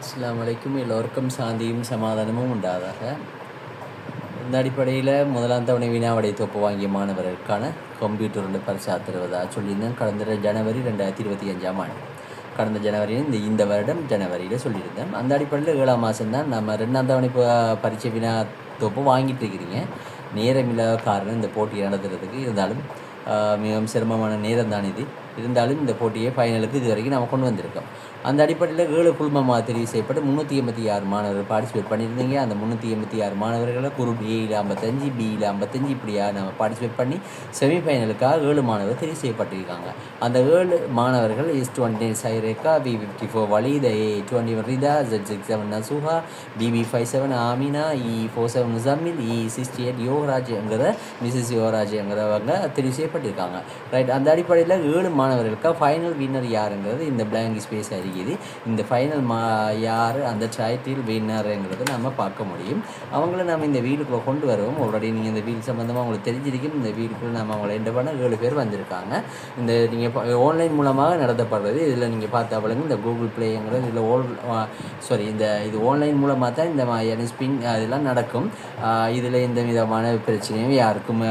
அஸ்ஸலாமு எல்லோருக்கும் சாந்தியும் சமாதானமும் உண்டாதாக இந்த அடிப்படையில் முதலாம் தவணை வினாவடை தொப்பு வாங்கிய மாணவர்களுக்கான கம்ப்யூட்டரில் பரிசா தருவதாக சொல்லியிருந்தேன். கடந்த ஜனவரி ரெண்டாயிரத்தி இருபத்தி அஞ்சாம் ஆண்டு. கடந்த ஜனவரியில் இந்த இந்த வருடம் ஜனவரியில் சொல்லியிருந்தேன். அந்த அடிப்படையில் ஏழாம் மாதம் தான் நம்ம ரெண்டாம் தவணை பரீட்சை வினா தொப்பு வாங்கிட்டு இருக்கிறீங்க. நேரமில்லாத காரணம் இந்த போட்டி நடத்துறதுக்கு. இருந்தாலும் மிகவும் சிரமமான நேரம் தான் இது. இருந்தாலும் இந்த போட்டியை ஃபைனலுக்கு இது வரைக்கும் நம்ம கொண்டு வந்திருக்கோம். அந்த அடிப்படையில் ஏழு குழுமமாக தெரிவு செய்யப்பட்டு முந்நூற்றி எண்பத்தி ஆறு மாணவர்கள் பார்ட்டிசிபேட் பண்ணியிருந்தீங்க. அந்த முந்நூற்றி எண்பத்தி ஆறு மாணவர்களை குரூப் ஏயில் ஐம்பத்தஞ்சு பியில் ஐம்பத்தஞ்சு இப்படியா நம்ம பார்ட்டிசிபேட் பண்ணி செமிஃபைனலுக்காக ஏழு மாணவர்கள் தெரிவு செய்யப்பட்டிருக்காங்க. அந்த ஏழு மாணவர்கள் எஸ் டுவெண்ட்டி சைரேக்கா B fifty four வலித A twenty one Ritha Z six seven Nasuha BB five seven Amina E four seven Muzammil E sixty eight யோகராஜ்ங்கிற Mrs யோகராஜ்ங்கிறவங்க தெரிவு செய்யப்பட்டிருக்காங்க. ரைட் அந்த அடிப்படையில் ஏழு மாணவர்களுக்கு? ஃபைனல் வின்னர் யாருங்கிறது இந்த பிளாங்க் ஸ்பேஸ் அறிகிறது இந்த ஃபைனல் மா யார் அந்த சாய்த்தில் வின்னருங்கிறத நம்ம பார்க்க முடியும். அவங்கள நம்ம இந்த வீடுக்குள்ளே கொண்டு வருவோம். ஆல்ரெடி நீங்கள் இந்த வீடு சம்மந்தமாக உங்களுக்கு தெரிஞ்சிருக்கும். இந்த வீடுக்குள்ளே நம்ம அவங்கள என்ன பண்ண ஏழு பேர் வந்திருக்காங்க. இந்த நீங்கள் ஆன்லைன் மூலமாக நடத்தப்படுறது. இதில் நீங்கள் பார்த்தாவளுங்க இந்த கூகுள் பிளேங்கிறது இதில் ஓல் சாரி இந்த இது ஆன்லைன் மூலமாக தான் இந்த மாதிரியான ஸ்பின் அதெல்லாம் நடக்கும். இதில் எந்த விதமான பிரச்சனையும் யாருக்கும்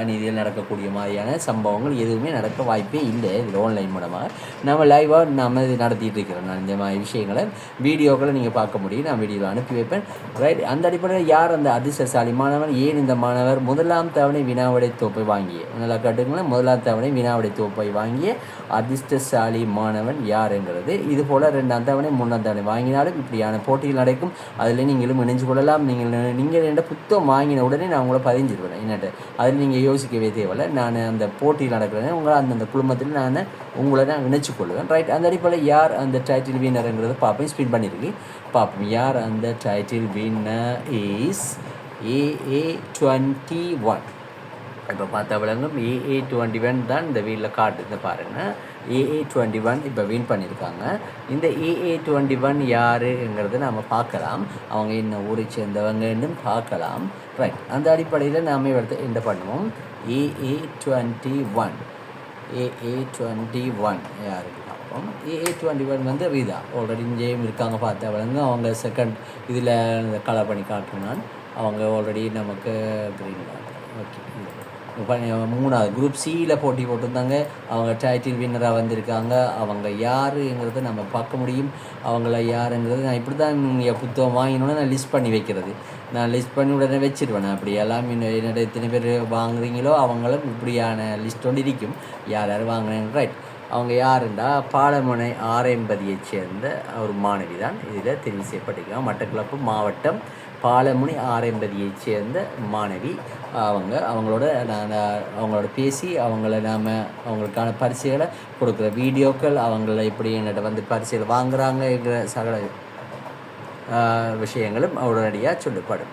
அநீதியில் நடக்கக்கூடிய மாதிரியான சம்பவங்கள் எதுவுமே நடக்க வாய்ப்பே இல்லை. இதில் ஆன்லைன் மூலமாக நம்ம லைவாக நம்ம இது நடத்திட்டு இருக்கிறோம். நான் இந்த மாதிரி விஷயங்களை வீடியோக்களை நீங்கள் பார்க்க முடியும். நான் வீடியோவில் அனுப்பி வைப்பேன். ரைட் அந்த அடிப்படையில் யார் அந்த அதிர்ஷ்டசாலி மாணவன்? ஏன் இந்த மாணவர் முதலாம் தவணை வினாவிடை தொப்பை வாங்கிய? நல்லா கட்டுங்களேன் முதலாம் தவணை வினாவிடை தொப்பை வாங்கிய அதிர்ஷ்டசாலி மாணவன் யாருங்கிறது? இது போல் ரெண்டாம் தவணை மூணாம் தவணை வாங்கினாலும் இப்படியான போட்டிகள் நடக்கும். அதில் நீங்களும் இணைஞ்சு கொள்ளலாம். நீங்கள் நீங்கள் என்ற புத்தகம் வாங்கின உடனே நான் உங்களை பதிஞ்சிருவேன். என்னட்டு அதில் நீங்கள் யோசிக்கவே தேவையில்லை. நான் அந்த போட்டியில் நடக்கிறேன். உங்களை அந்தந்த குழுமத்தில் நான் உங்களை நான் இணைச்சு கொள்வேன் ரைட் அந்த அடிப்படையில் யார் அந்த டைட்டில் வின்னருங்கிறத பார்ப்போம். ஸ்பின் பண்ணியிருக்கு பார்ப்போம். யார் அந்த title winner is AA twenty one இப்போ பார்த்தா விளங்கும் ஏஏ டுவெண்ட்டி ஒன் தான் இந்த வீட்டில் காட்டுது பாருங்கள் ஏஏ டுவெண்ட்டி ஒன் இப்போ வின் பண்ணியிருக்காங்க இந்த ஏஏ டுவெண்ட்டி ஒன் யாருங்கிறத நம்ம பார்க்கலாம். அவங்க என்ன ஊரை சேர்ந்தவங்கன்னு பார்க்கலாம். ரைட் அந்த அடிப்படையில் நாம் எடுத்து என்ன பண்ணுவோம்? AA twenty one AA twenty one யாருக்கு அப்போ ஏஏ டுவெண்ட்டி ஒன் வந்து ரீதா ஆல்ரெடி இங்கேயும் இருக்காங்க பார்த்து விளங்க அவங்க செகண்ட் இதில் கலர் பண்ணி காட்டினான். அவங்க ஆல்ரெடி நமக்கு க்ரீன் ஓகே மூணாவது குரூப் சியில் போட்டி போட்டிருந்தாங்க. அவங்க டைட்டில் வின்னராக வந்திருக்காங்க. அவங்க யாருங்கிறத நம்ம பார்க்க முடியும். அவங்கள யாருங்கிறது நான் இப்படி தான் நீங்கள் புத்தகம் வாங்கினோன்னே நான் லிஸ்ட் பண்ணி வைக்கிறது. நான் லிஸ்ட் பண்ணி உடனே வச்சிருவேன். அப்படி எல்லாம் என்னோட எத்தனை பேர் வாங்குறீங்களோ அவங்களும் இப்படியான லிஸ்ட் ஒன்று இருக்கும் யார் யார் வாங்குறேன் ரைட் அவங்க யாருண்டா பாலமுனை ஆரைம்பதியைச் சேர்ந்த ஒரு மாணவி தான் இதில் தெரிவு செய்யப்பட்டிருக்காங்க. மட்டக்களப்பு மாவட்டம் பாலமுனை ஆரைம்பதியைச் சேர்ந்த மாணவி. அவங்க அவங்களோட நான் அவங்களோட பேசி அவங்கள நாம் அவங்களுக்கான பரிசுகளை கொடுக்குற வீடியோக்கள் அவங்கள எப்படி என்னட்ட வந்து பரிசுகள் வாங்குறாங்கங்கிற சகல விஷயங்களும் உடனடியாக சொல்லப்படும்